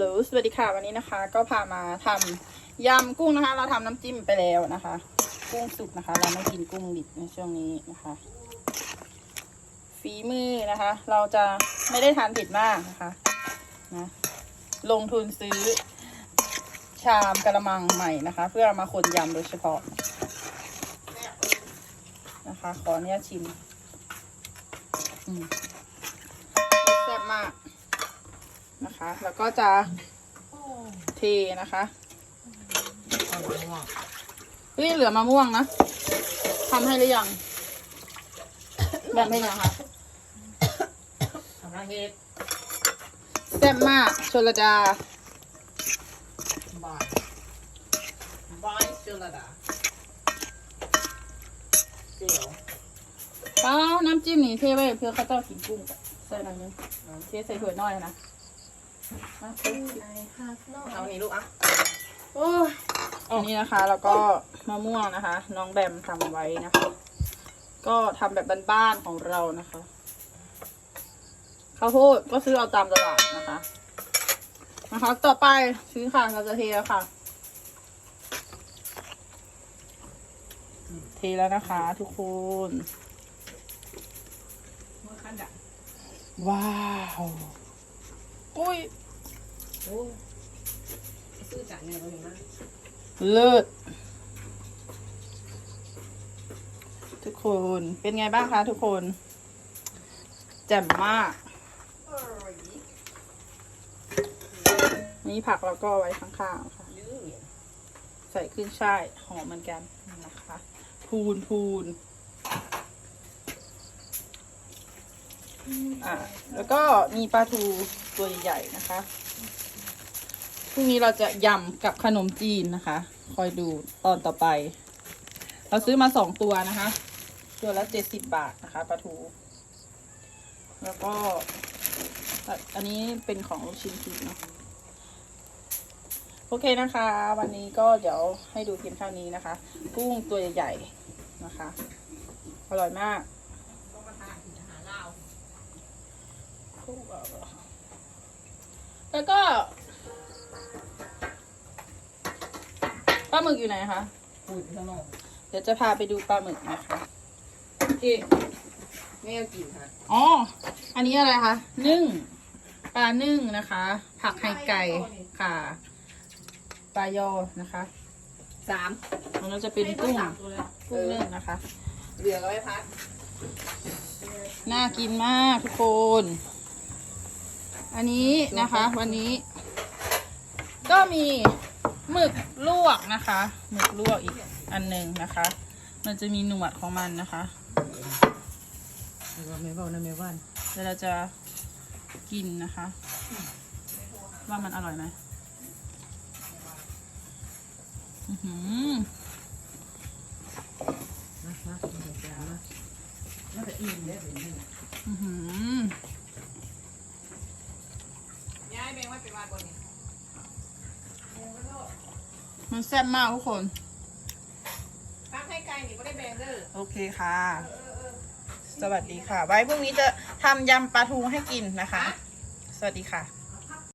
หรือสวัสดีค่ะวันนี้นะคะ ก็พามาทำยำกุ้งนะคะ เราทำน้ำจิ้มไปแล้วนะคะ กุ้งสุกนะคะ เราไม่กินกุ้งดิบในช่วงนี้นะคะ ฝีมือนะคะ เราจะไม่ได้ทานผิดมากนะคะนะลงทุนซื้อชามกระมังใหม่นะคะ เพื่อมาคนยำโดยเฉพาะนะคะ ขออนุญาตชิมอืมแซ่บมาก นะคะ แล้วก็จะเทนะคะเฮ้ยเหลือมะม่วงนะทำให้หรือยังแบบให้ยังคะทำไรเฮ็ดแซ่บมากชลดาบายบายเจลดาเจียวเปล่าน้ำจิ้มนี่เทไว้เพื่อเขาเจ้ากินกุ้งใส่หน่อยนึงเทใส่ถ้วยน้อยนะมา เทเอานี่ลูกอะโอ้ยอันนี้นะคะ แล้วก็มะม่วงนะคะ น้องแบมทำไว้นะคะ ก็ทำแบบบ้านๆของเรานะคะข้าวโพดก็ซื้อเอาตามตลาดนะคะ นะคะ ต่อไปซื้อค่ะเราจะเทแล้วค่ะ เทแล้วนะคะ ทุกคนมือขันดักว้าว อุ้ยโอ้ซื้อจากไหนมาเนี่ยเลิศทุกคนเป็นไงบ้างคะทุกคนแจ่มมาก นี่ผักเราก็ไว้ข้างๆค่ะ ใส่ขึ้นช่ายหอมเหมือนกันนะคะ พูนพูนอ่าแล้วก็มีปลาทูตัวใหญ่ๆนะคะ พรุ่งนี้เราจะยำกับขนมจีนนะคะ คอยดูตอนต่อไป เราซื้อมาสองตัวนะคะ ตัวละเจ็ดสิบบาทนะคะปลาทู แล้วก็ อันนี้เป็นของลูกชิ้นทิพย์เนาะโอเคนะคะ วันนี้ก็เดี๋ยวให้ดูเพียงเท่านี้นะคะกุ้งตัวใหญ่ๆนะคะ อร่อยมากแล้วก็ปลาห มึกอยู่ไหนคะพูดข้างนอกเดี๋ยวจะพาไปดูปลาหมึกนะคะที่แม่กินค่ะอ๋ออันนี้อะไรคะนึ่งปลานึ่งนะคะ ผักไข่ไก่ค่ะปลายอนะคะสามแล้วเราจะเป็นกุ้งสามตัวเลยกุ้งนึ่งนะคะ เหลือไว้พัดน่ากินมากทุกคน อันนี้นะคะ วันนี้ ก็มีหมึกลวก นะคะหมึกลวกอีกอันหนึ่งนะคะ มันจะมีหนวดของมันนะคะไม่บอกนะไม่ว่านเดี๋ยวเราจะกินนะคะ ว่ามันอร่อยไหมอื้อหือนะนะเดี๋ยวจะนะน่าจะอิ่มเลยเป็นยังไงอื้อหือย้ายแบงไว้ไปวาดบนนี่ มันแซ่บมากทุกคนพักให้ไกลนี่ก็ได้แบงเด้อโอเคค่ะ สวัสดีค่ะ ไว้พรุ่งนี้จะทำยำปลาทูให้กินนะคะ สวัสดีค่ะ